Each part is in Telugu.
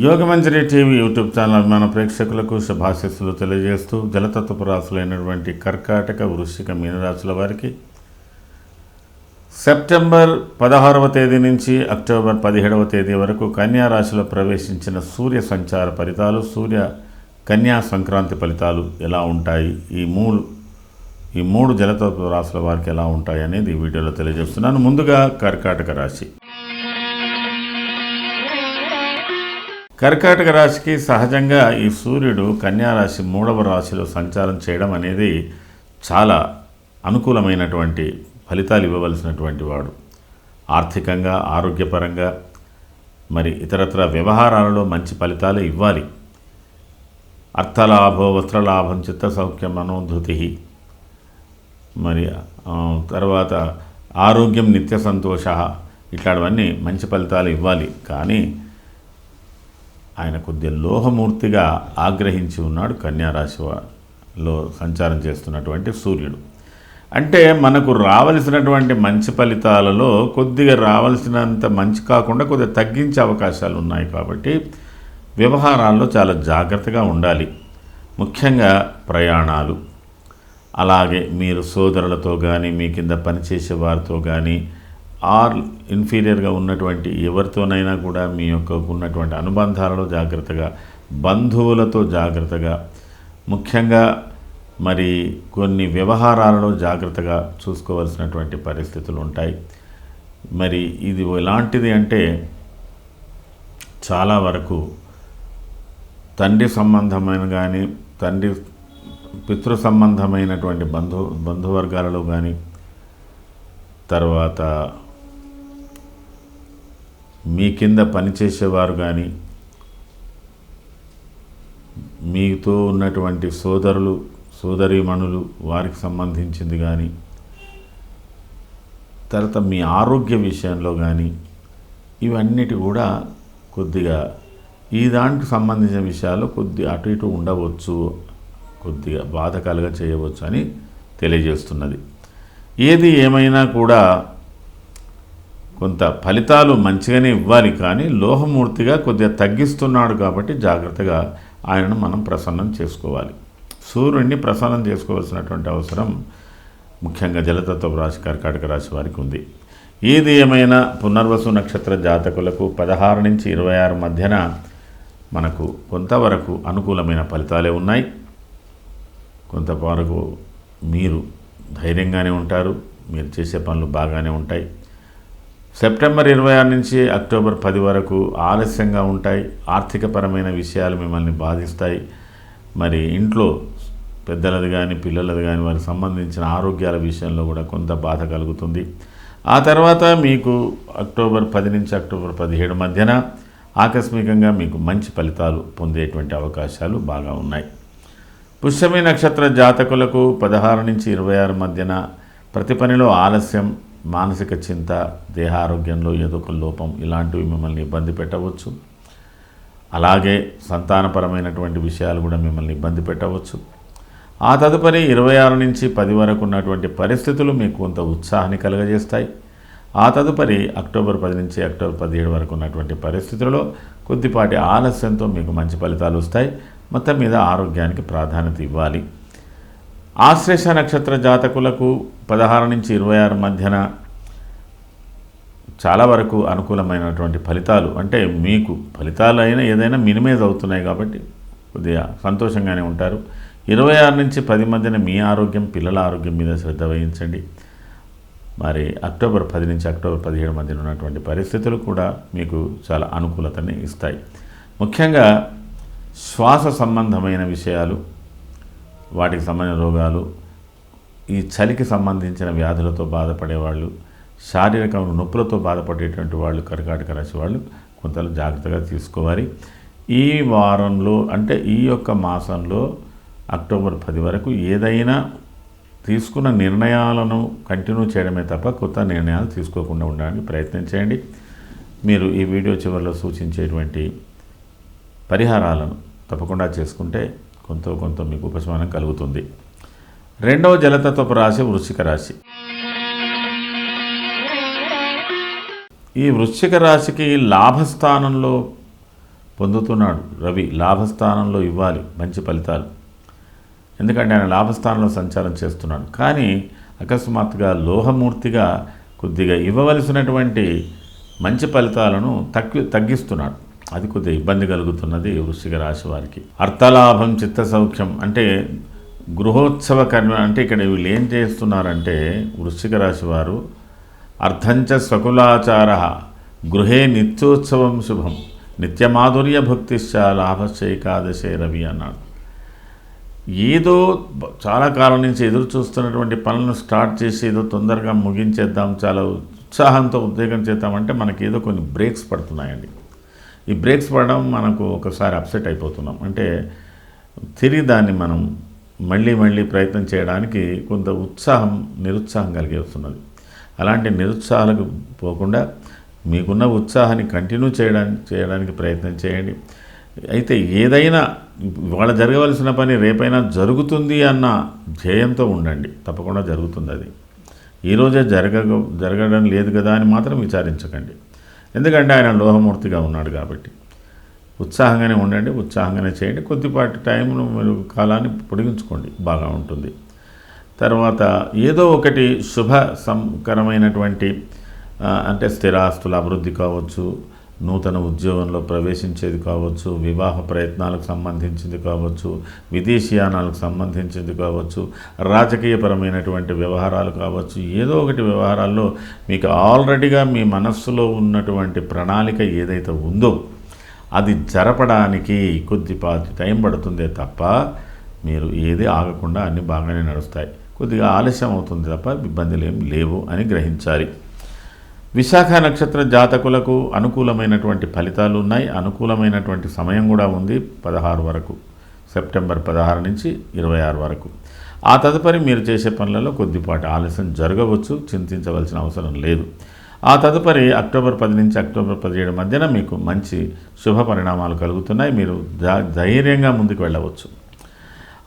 యోగమంజరి టీవీ యూట్యూబ్ ఛానల్ మన ప్రేక్షకులకు శుభాశిస్సులు తెలియజేస్తూ జలతత్వపు రాశులైనటువంటి కర్కాటక వృశ్చిక మీనరాశుల వారికి సెప్టెంబర్ పదహారవ తేదీ నుంచి అక్టోబర్ పదిహేడవ తేదీ వరకు కన్యా రాశిలో ప్రవేశించిన సూర్య సంచార ఫలితాలు సూర్య కన్యా సంక్రాంతి ఫలితాలు ఎలా ఉంటాయి? ఈ మూడు ఈ మూడు జలతత్వ రాశుల వారికి ఎలా ఉంటాయి అనేది ఈ వీడియోలో తెలియజేస్తున్నాను. ముందుగా కర్కాటక రాశి. కర్కాటక రాశికి సహజంగా ఈ సూర్యుడు కన్యా రాశి మూడవ రాశిలో సంచారం చేయడం అనేది చాలా అనుకూలమైనటువంటి ఫలితాలు ఇవ్వవలసినటువంటి వాడు. ఆర్థికంగా ఆరోగ్యపరంగా మరి ఇతరత్ర వ్యవహారాలలో మంచి ఫలితాలు ఇవ్వాలి. అర్థలాభో వస్త్రలాభం చిత్తసౌఖ్యం మనోధృతి మరి తర్వాత ఆరోగ్యం నిత్య సంతోష ఇట్లాంటివన్నీ మంచి ఫలితాలు ఇవ్వాలి. కానీ ఆయన కొద్దిగా లోహమూర్తిగా ఆగ్రహించి ఉన్నాడు కన్యారాశిలో సంచారం చేస్తున్నటువంటి సూర్యుడు. అంటే మనకు రావలసినటువంటి మంచి ఫలితాలలో కొద్దిగా రావలసినంత మంచి కాకుండా కొద్దిగా తగ్గించే అవకాశాలు ఉన్నాయి కాబట్టి వ్యవహారాల్లో చాలా జాగ్రత్తగా ఉండాలి. ముఖ్యంగా ప్రయాణాలు. అలాగే మీరు సోదరులతో కానీ మీ కింద పనిచేసే వారితో కానీ ఆర్ ఇన్ఫీరియర్గా ఉన్నటువంటి ఎవరితోనైనా కూడా మీ యొక్క ఉన్నటువంటి అనుబంధాలలో జాగ్రత్తగా బంధువులతో జాగ్రత్తగా ముఖ్యంగా మరి కొన్ని వ్యవహారాలలో జాగ్రత్తగా చూసుకోవాల్సినటువంటి పరిస్థితులు ఉంటాయి. మరి ఇది ఎలాంటిది అంటే చాలా వరకు తండ్రి సంబంధమైన కానీ తండ్రి పితృ సంబంధమైనటువంటి బంధు బంధువర్గాలలో కానీ తర్వాత మీ కింద పనిచేసేవారు కానీ మీతో ఉన్నటువంటి సోదరులు సోదరీమణులు వారికి సంబంధించింది కానీ తర్వాత మీ ఆరోగ్య విషయంలో కానీ ఇవన్నిటి కూడా కొద్దిగా ఈ దానికి సంబంధించిన విషయాలు కొద్ది అటు ఇటు ఉండవచ్చు. కొద్దిగా బాధకాలుగా చేయవచ్చు అని తెలియజేస్తున్నది. ఏది ఏమైనా కూడా కొంత ఫలితాలు మంచిగానే ఇవ్వాలి కానీ లోహమూర్తిగా కొద్దిగా తగ్గిస్తున్నాడు కాబట్టి జాగ్రత్తగా ఆయనను మనం ప్రసన్నం చేసుకోవాలి. సూర్యుడిని ప్రసన్నం చేసుకోవాల్సినటువంటి అవసరం ముఖ్యంగా జలతత్వ రాశి కర్కాటక రాశి వారికి ఉంది. ఏది ఏమైనా పునర్వసు నక్షత్ర జాతకులకు పదహారు నుంచి ఇరవై ఆరు మధ్యన మనకు కొంతవరకు అనుకూలమైన ఫలితాలే ఉన్నాయి. కొంతవరకు మీరు ధైర్యంగానే ఉంటారు మీరు చేసే పనులు బాగానే ఉంటాయి. సెప్టెంబర్ ఇరవై ఆరు నుంచి అక్టోబర్ పది వరకు ఆలస్యంగా ఉంటాయి. ఆర్థికపరమైన విషయాలు మిమ్మల్ని బాధిస్తాయి. మరి ఇంట్లో పెద్దలది కానీ పిల్లలది కానీ వారికి సంబంధించిన ఆరోగ్యాల విషయంలో కూడా కొంత బాధ కలుగుతుంది. ఆ తర్వాత మీకు అక్టోబర్ పది నుంచి అక్టోబర్ పదిహేడు మధ్యన ఆకస్మికంగా మీకు మంచి ఫలితాలు పొందేటువంటి అవకాశాలు బాగా ఉన్నాయి. పుష్యమి నక్షత్ర జాతకులకు పదహారు నుంచి ఇరవై ఆరు మధ్యన ప్రతి పనిలో ఆలస్యం మానసిక చింత దేహారోగ్యంలో ఏదో ఒక లోపం ఇలాంటివి మిమ్మల్ని ఇబ్బంది పెట్టవచ్చు. అలాగే సంతానపరమైనటువంటి విషయాలు కూడా మిమ్మల్ని ఇబ్బంది పెట్టవచ్చు. ఆ తదుపరి ఇరవై ఆరు నుంచి పది వరకు ఉన్నటువంటి పరిస్థితులు మీకు కొంత ఉత్సాహాన్ని కలుగజేస్తాయి. ఆ తదుపరి అక్టోబర్ పది నుంచి అక్టోబర్ పదిహేడు వరకు ఉన్నటువంటి పరిస్థితులలో కొద్దిపాటి ఆలస్యంతో మీకు మంచి ఫలితాలు వస్తాయి. మొత్తం మీద ఆరోగ్యానికి ప్రాధాన్యత ఇవ్వాలి. ఆశ్లేష నక్షత్ర జాతకులకు పదహారు నుంచి ఇరవై ఆరు మధ్యన చాలా వరకు అనుకూలమైనటువంటి ఫలితాలు అంటే మీకు ఫలితాలు అయినా ఏదైనా మినిమైజ్ అవుతున్నాయి కాబట్టి కొద్దిగా సంతోషంగానే ఉంటారు. ఇరవై ఆరు నుంచి పది మధ్యన మీ ఆరోగ్యం పిల్లల ఆరోగ్యం మీద శ్రద్ధ వహించండి. మరి అక్టోబర్ పది నుంచి అక్టోబర్ పదిహేడు మధ్యన ఉన్నటువంటి పరిస్థితులు కూడా మీకు చాలా అనుకూలతని ఇస్తాయి. ముఖ్యంగా శ్వాస సంబంధమైన విషయాలు వాటికి సంబంధించిన రోగాలు ఈ చలికి సంబంధించిన వ్యాధులతో బాధపడేవాళ్ళు శారీరక నొప్పులతో బాధపడేటువంటి వాళ్ళు కర్కాటక రాశి వాళ్ళు కొంత జాగ్రత్తగా తీసుకోవాలి. ఈ వారంలో అంటే ఈ యొక్క మాసంలో అక్టోబర్ పది వరకు ఏదైనా తీసుకున్న నిర్ణయాలను కంటిన్యూ చేయడమే తప్ప కొత్త నిర్ణయాలు తీసుకోకుండా ఉండడానికి ప్రయత్నం చేయండి. మీరు ఈ వీడియో చివరిలో సూచించేటువంటి పరిహారాలను తప్పకుండా చేసుకుంటే కొంత కొంత మీకు ఉపశమనం కలుగుతుంది. రెండవ జలతత్వపు రాశి వృశ్చిక రాశి. ఈ వృశ్చిక రాశికి లాభస్థానంలో పొందుతున్నాడు రవి. లాభస్థానంలో ఇవ్వాలి మంచి ఫలితాలు. ఎందుకంటే ఆయన లాభస్థానంలో సంచారం చేస్తున్నాడు. కానీ అకస్మాత్తుగా లోహమూర్తిగా కొద్దిగా ఇవ్వవలసినటువంటి మంచి ఫలితాలను తగ్గి తగ్గిస్తున్నాడు. అది కొద్దిగా ఇబ్బంది కలుగుతున్నది వృశ్చిక రాశి వారికి. అర్థలాభం చిత్త సౌఖ్యం అంటే గృహోత్సవ కర్మ అంటే ఇక్కడ వీళ్ళు ఏం చేస్తున్నారంటే వృశ్చిక రాశి వారు అర్థంచ స్వకులాచార గృహే నిత్యోత్సవం శుభం నిత్యమాధుర్య భక్తిశ్చ లాభశ్చైకాదశే రవి అన్నాడు. ఏదో చాలా కాలం నుంచి ఎదురు చూస్తున్నటువంటి పనులను స్టార్ట్ చేసి ఏదో తొందరగా ముగించేద్దాం చాలా ఉత్సాహంతో ఉద్వేగం చేద్దామంటే మనకి ఏదో కొన్ని బ్రేక్స్ పడుతున్నాయండి. ఈ బ్రేక్స్ పడడం మనకు ఒకసారి అప్సెట్ అయిపోతున్నాం. అంటే తిరిగి దాన్ని మనం మళ్ళీ మళ్ళీ ప్రయత్నం చేయడానికి కొంత ఉత్సాహం నిరుత్సాహం కలిగి వస్తున్నది. అలాంటి నిరుత్సాహాలకు పోకుండా మీకున్న ఉత్సాహాన్ని కంటిన్యూ చేయడానికి చేయడానికి ప్రయత్నం చేయండి. అయితే ఏదైనా ఇవాళ జరగవలసిన పని రేపైనా జరుగుతుంది అన్న ధ్యేయంతో ఉండండి. తప్పకుండా జరుగుతుంది అది. ఈరోజే జరగ జరగడం లేదు కదా అని మాత్రం విచారించకండి. ఎందుకంటే ఆయన లోహమూర్తిగా ఉన్నాడు కాబట్టి. ఉత్సాహంగానే ఉండండి ఉత్సాహంగానే చేయండి. కొద్దిపాటి టైంను మీరు కాలాన్ని పొడిగించుకోండి బాగా ఉంటుంది. తర్వాత ఏదో ఒకటి శుభ సంకరమైనటువంటి అంటే స్థిరాస్తుల అభివృద్ధి కావచ్చు నూతన ఉద్యోగంలో ప్రవేశించేది కావచ్చు వివాహ ప్రయత్నాలకు సంబంధించింది కావచ్చు విదేశీయానాలకు సంబంధించింది కావచ్చు రాజకీయపరమైనటువంటి వ్యవహారాలు కావచ్చు ఏదో ఒకటి వ్యవహారాల్లో మీకు ఆల్రెడీగా మీ మనస్సులో ఉన్నటువంటి ప్రణాళిక ఏదైతే ఉందో అది జరపడానికి కొద్దిపాటి టైం పడుతుందే తప్ప మీరు ఏది ఆగకుండా అన్ని బాగానే నడుస్తాయి. కొద్దిగా ఆలస్యం అవుతుంది తప్ప ఇబ్బందులు ఏం లేవు అని గ్రహించాలి. విశాఖ నక్షత్ర జాతకులకు అనుకూలమైనటువంటి ఫలితాలు ఉన్నాయి. అనుకూలమైనటువంటి సమయం కూడా ఉంది పదహారు వరకు సెప్టెంబర్ పదహారు నుంచి ఇరవై ఆరు వరకు. ఆ తదుపరి మీరు చేసే పనులలో కొద్దిపాటి ఆలస్యం జరగవచ్చు చింతించవలసిన అవసరం లేదు. ఆ తదుపరి అక్టోబర్ పది నుంచి అక్టోబర్ పదిహేడు మధ్యన మీకు మంచి శుభ పరిణామాలు కలుగుతున్నాయి. మీరు ధైర్యంగా ముందుకు వెళ్ళవచ్చు.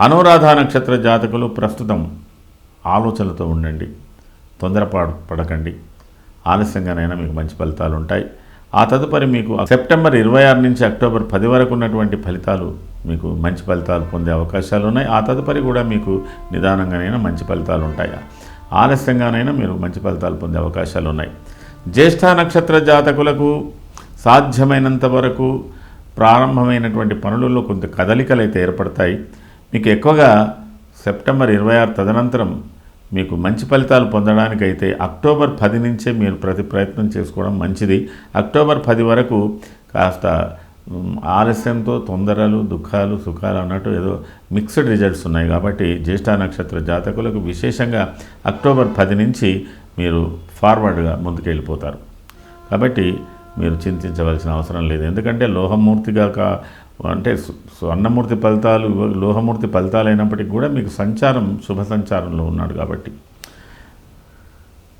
అనురాధ నక్షత్ర జాతకులు ప్రస్తుతం ఆలోచనలతో ఉండండి తొందరపాటు పడకండి. ఆలస్యంగానైనా మీకు మంచి ఫలితాలు ఉంటాయి. ఆ తదుపరి మీకు సెప్టెంబర్ ఇరవై ఆరు నుంచి అక్టోబర్ పది వరకు ఉన్నటువంటి ఫలితాలు మీకు మంచి ఫలితాలు పొందే అవకాశాలు ఉన్నాయి. ఆ తదుపరి కూడా మీకు నిదానంగానైనా మంచి ఫలితాలు ఉంటాయి. ఆలస్యంగానైనా మీరు మంచి ఫలితాలు పొందే అవకాశాలు ఉన్నాయి. జ్యేష్ఠ నక్షత్ర జాతకులకు సాధ్యమైనంత వరకు ప్రారంభమైనటువంటి పనులలో కొంత కదలికలు అయితే ఏర్పడతాయి. మీకు ఎక్కువగా సెప్టెంబర్ ఇరవై ఆరు తదనంతరం మీకు మంచి ఫలితాలు పొందడానికైతే అక్టోబర్ పది నుంచే మీరు ప్రతి ప్రయత్నం చేసుకోవడం మంచిది. అక్టోబర్ పది వరకు కాస్త ఆలస్యంతో తొందరలు దుఃఖాలు సుఖాలు అన్నట్టు ఏదో మిక్స్డ్ రిజల్ట్స్ ఉన్నాయి కాబట్టి జ్యేష్ఠ నక్షత్ర జాతకులకు విశేషంగా అక్టోబర్ పది నుంచి మీరు ఫార్వర్డ్గా ముందుకెళ్ళిపోతారు. కాబట్టి మీరు చింతించవలసిన అవసరం లేదు. ఎందుకంటే లోహమూర్తిగా అంటే స్వర్ణమూర్తి ఫలితాలు లోహమూర్తి ఫలితాలు అయినప్పటికీ కూడా మీకు సంచారం శుభ సంచారంలో ఉన్నాడు కాబట్టి.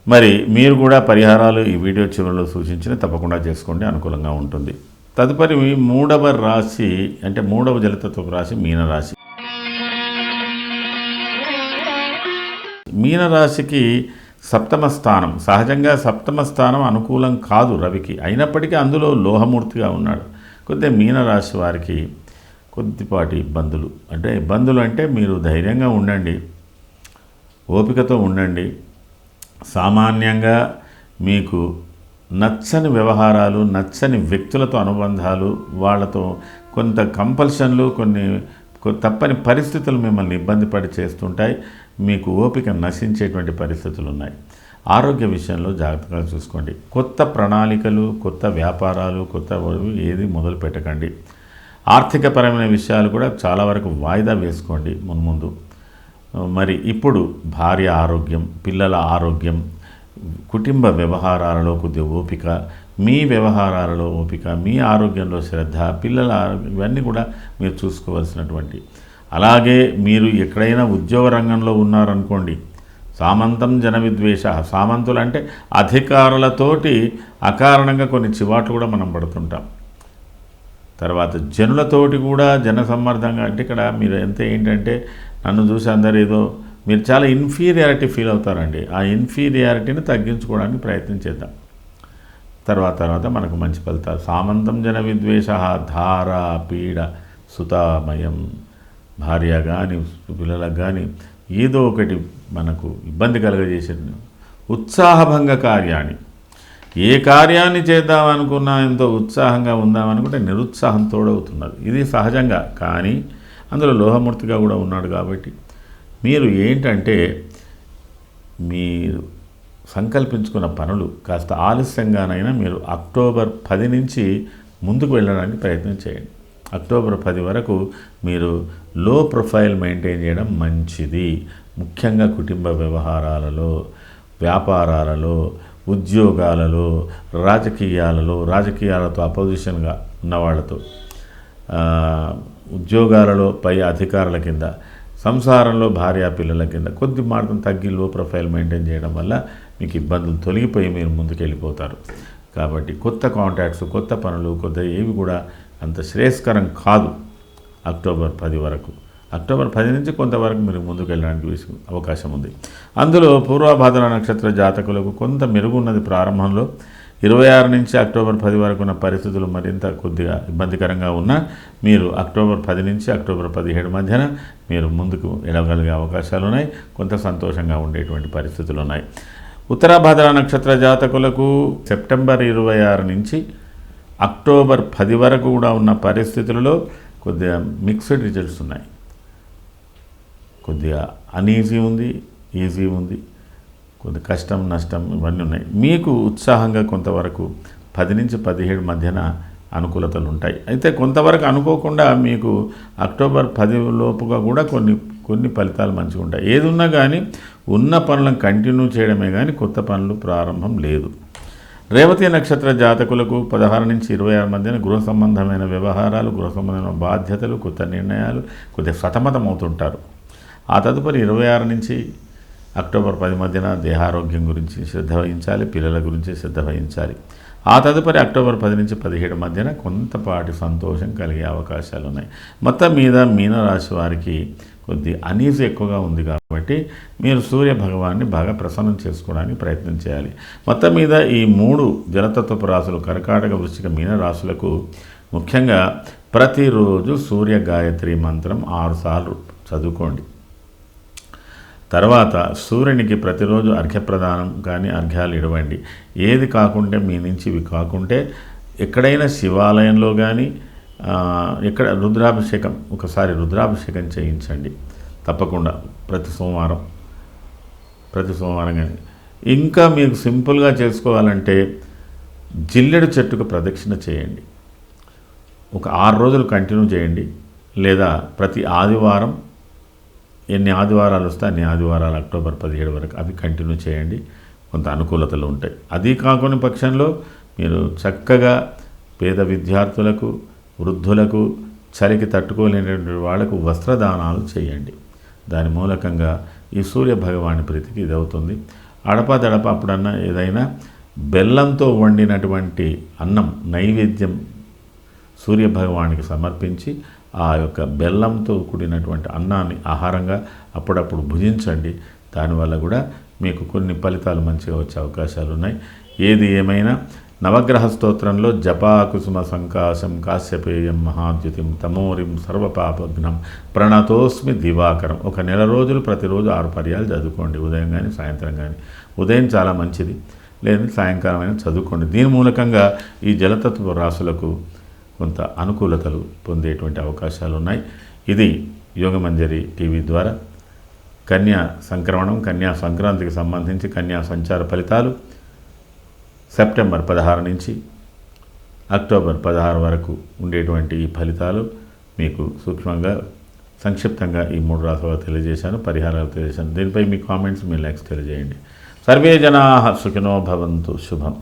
మరి మీరు కూడా పరిహారాలు ఈ వీడియో చివరిలో సూచించిన తప్పకుండా చేసుకోండి అనుకూలంగా ఉంటుంది. తదుపరి మూడవ రాశి అంటే మూడవ జలతత్వపు రాశి మీనరాశి. మీనరాశికి సప్తమ స్థానం. సహజంగా సప్తమ స్థానం అనుకూలం కాదు రవికి. అయినప్పటికీ అందులో లోహమూర్తిగా ఉన్నాడు. కొద్దిగా మీనరాశి వారికి కొద్దిపాటి ఇబ్బందులు. అంటే ఇబ్బందులు అంటే మీరు ధైర్యంగా ఉండండి ఓపికతో ఉండండి. సామాన్యంగా మీకు నచ్చని వ్యవహారాలు నచ్చని వ్యక్తులతో అనుబంధాలు వాళ్ళతో కొంత కంపల్షన్లు కొన్ని కొ- తప్పని పరిస్థితులు మిమ్మల్ని ఇబ్బంది పడి చేస్తుంటాయి. మీకు ఓపిక నశించేటువంటి పరిస్థితులు ఉన్నాయి ఆరోగ్య విషయంలో జాగ్రత్తగా చూసుకోండి. కొత్త ప్రణాళికలు కొత్త వ్యాపారాలు కొత్త ఏది మొదలు పెట్టకండి. ఆర్థికపరమైన విషయాలు కూడా చాలా వరకు వాయిదా వేసుకోండి మున్ముందు మరి ఇప్పుడు భార్య ఆరోగ్యం పిల్లల ఆరోగ్యం కుటుంబ వ్యవహారాలలో కొద్దిగా ఓపిక మీ వ్యవహారాలలో ఓపిక మీ ఆరోగ్యంలో శ్రద్ధ పిల్లల ఆరోగ్యం ఇవన్నీ కూడా మీరు చూసుకోవాల్సినటువంటి. అలాగే మీరు ఎక్కడైనా ఉద్యోగ రంగంలో ఉన్నారనుకోండి సామంతం జన విద్వేష సామంతులు అంటే అధికారులతోటి అకారణంగా కొన్ని చివాట్లు కూడా మనం పడుతుంటాం. తర్వాత జనులతోటి కూడా జనసమ్మర్ధంగా అంటే ఇక్కడ మీరు ఎంత ఏంటంటే నన్ను చూసి అందరు ఏదో మీరు చాలా ఇన్ఫీరియారిటీ ఫీల్ అవుతారండి. ఆ ఇన్ఫీరియారిటీని తగ్గించుకోవడానికి ప్రయత్నం చేద్దాం. తర్వాత తర్వాత మనకు మంచి ఫలితాలు. సామంతం జన విద్వేష ధార పీడ సుతామయం. భార్య కానీ పిల్లలకు కానీ ఏదో ఒకటి మనకు ఇబ్బంది కలగజేసే ఉత్సాహభంగ కార్యాన్ని. ఏ కార్యాన్ని చేద్దామనుకున్నా ఎంతో ఉత్సాహంగా ఉందామనుకుంటే నిరుత్సాహం తోడవుతున్నది. ఇది సహజంగా. కానీ అందులో లోహమూర్తిగా కూడా ఉన్నాడు కాబట్టి మీరు ఏంటంటే మీరు సంకల్పించుకున్న పనులు కాస్త ఆలస్యంగానైనా మీరు అక్టోబర్ పది నుంచి ముందుకు వెళ్ళడానికి ప్రయత్నం చేయండి. అక్టోబర్ పది వరకు మీరు లో ప్రొఫైల్ మెయింటైన్ చేయడం మంచిది. ముఖ్యంగా కుటుంబ వ్యవహారాలలో వ్యాపారాలలో ఉద్యోగాలలో రాజకీయాలలో రాజకీయాలతో అపోజిషన్గా ఉన్నవాళ్ళతో. ఉద్యోగాలలో పై అధికారుల కింద సంసారంలో భార్య పిల్లల కింద కొద్ది మార్గం తగ్గి లో ప్రొఫైల్ మెయింటైన్ చేయడం వల్ల మీకు ఇబ్బందులు తొలగిపోయి మీరు ముందుకు వెళ్ళిపోతారు కాబట్టి కొత్త కాంటాక్ట్స్ కొత్త పనులు కొత్త ఏవి కూడా అంత శ్రేయస్కరం కాదు అక్టోబర్ పది వరకు. అక్టోబర్ పది నుంచి కొంతవరకు మీరు ముందుకు వెళ్ళడానికి అవకాశం ఉంది. అందులో పూర్వభాద్ర నక్షత్ర జాతకులకు కొంత మెరుగున్నది ప్రారంభంలో ఇరవై ఆరు నుంచి అక్టోబర్ పది వరకు ఉన్న పరిస్థితులు మరింత కొద్దిగా ఇబ్బందికరంగా ఉన్నా మీరు అక్టోబర్ పది నుంచి అక్టోబర్ పదిహేడు మధ్యన మీరు ముందుకు వెళ్ళగలిగే అవకాశాలు ఉన్నాయి. కొంత సంతోషంగా ఉండేటువంటి పరిస్థితులు ఉన్నాయి. ఉత్తరాభాద్ర నక్షత్ర జాతకులకు సెప్టెంబర్ ఇరవై ఆరు నుంచి అక్టోబర్ పది వరకు కూడా ఉన్న పరిస్థితులలో కొద్దిగా మిక్స్డ్ రిజల్ట్స్ ఉన్నాయి. కొద్దిగా అనీజీ ఉంది ఈజీ ఉంది కొద్ది కష్టం నష్టం ఇవన్నీ ఉన్నాయి. మీకు ఉత్సాహంగా కొంతవరకు పది నుంచి పదిహేడు మధ్యన అనుకూలతలు ఉంటాయి. అయితే కొంతవరకు అనుకోకుండా మీకు అక్టోబర్ పది లోపుగా కూడా కొన్ని కొన్ని ఫలితాలు మంచిగా ఉంటాయి ఏది ఉన్నా కానీ ఉన్న పనులను కంటిన్యూ చేయడమే కానీ కొత్త పనులు ప్రారంభం లేదు. రేవతి నక్షత్ర జాతకులకు పదహారు నుంచి ఇరవై ఆరు మధ్యన గృహ సంబంధమైన వ్యవహారాలు గృహ సంబంధమైన బాధ్యతలు కొత్త నిర్ణయాలు కొద్దిగా సతమతం అవుతుంటారు ఆ తదుపరి ఇరవై ఆరు నుంచి అక్టోబర్ పది మధ్యన దేహారోగ్యం గురించి శ్రద్ధ వహించాలి పిల్లల గురించి శ్రద్ధ వహించాలి. ఆ తదుపరి అక్టోబర్ పది నుంచి పదిహేడు మధ్యన కొంతపాటి సంతోషం కలిగే అవకాశాలు ఉన్నాయి మొత్తం మీద మీనరాశి వారికి కొద్ది అనీజ్ ఎక్కువగా ఉంది కాబట్టి మీరు సూర్య భగవాన్ని బాగా ప్రసన్నం చేసుకోవడానికి ప్రయత్నం చేయాలి. మొత్తం మీద ఈ మూడు జలతత్వపు రాశులు కర్కాటక వృశ్చిక మీన రాశులకు ముఖ్యంగా ప్రతిరోజు సూర్య గాయత్రి మంత్రం ఆరుసార్లు చదువుకోండి. తర్వాత సూర్యునికి ప్రతిరోజు అర్ఘ్యప్రదానం కానీ అర్ఘ్యాలు ఇవ్వండి. ఏది కాకుంటే మీ నుంచి ఇవి కాకుంటే ఎక్కడైనా శివాలయంలో కానీ ఇక్కడ రుద్రాభిషేకం ఒకసారి రుద్రాభిషేకం చేయించండి. తప్పకుండా ప్రతి సోమవారం. ప్రతి సోమవారం కానీ. ఇంకా మీకు సింపుల్గా చేసుకోవాలంటే జిల్లెడు చెట్టుకు ప్రదక్షిణ చేయండి. ఒక ఆరు రోజులు కంటిన్యూ చేయండి. లేదా ప్రతి ఆదివారం ఎన్ని ఆదివారాలు వస్తే అన్ని ఆదివారాలు అక్టోబర్ పదిహేడు వరకు అవి కంటిన్యూ చేయండి. కొంత అనుకూలతలు ఉంటాయి. అది కాకుండా పక్షంలో మీరు చక్కగా పేద విద్యార్థులకు వృద్ధులకు చలికి తట్టుకోలేనటువంటి వాళ్ళకు వస్త్రదానాలు చేయండి. దాని మూలకంగా ఈ సూర్య భగవాని ప్రీతికి ఇది అవుతుంది దడప అప్పుడన్నా ఏదైనా బెల్లంతో వండినటువంటి అన్నం నైవేద్యం సూర్య భగవానికి సమర్పించి ఆ యొక్క బెల్లంతో కూడినటువంటి అన్నాన్ని ఆహారంగా అప్పుడప్పుడు భుజించండి. దానివల్ల కూడా మీకు కొన్ని ఫలితాలు మంచిగా వచ్చే అవకాశాలు ఉన్నాయి ఏది ఏమైనా నవగ్రహ స్తోత్రంలో జపాకుసుమ సంకాశం కాశ్యపేయం మహాద్యుతిం తమోరిం సర్వపాపఘ్నం ప్రణతోస్మి దివాకరం. ఒక నెల రోజులు ప్రతిరోజు ఆరు పర్యాలు చదువుకోండి. ఉదయం కానీ సాయంత్రం కానీ ఉదయం చాలా మంచిది. లేదా సాయంకాలం అయినా చదువుకోండి. దీని మూలకంగా ఈ జలతత్వ రాశులకు కొంత అనుకూలతలు పొందేటువంటి అవకాశాలు ఉన్నాయి. ఇది యోగమంజరి టీవీ ద్వారా. కన్యా సంక్రమణం కన్యా సంక్రాంతికి సంబంధించి కన్యా సంచార ఫలితాలు. సెప్టెంబర్ పదహారు నుంచి అక్టోబర్ పదహారు వరకు ఉండేటువంటి ఈ ఫలితాలు మీకు సూక్ష్మంగా సంక్షిప్తంగా ఈ మూడు రాసులు తెలియజేశాను పరిహారాలు తెలియజేశాను. దీనిపై మీ కామెంట్స్ మీ లైక్స్ తెలియజేయండి. సర్వే జనా సుఖినో భవంతు శుభం.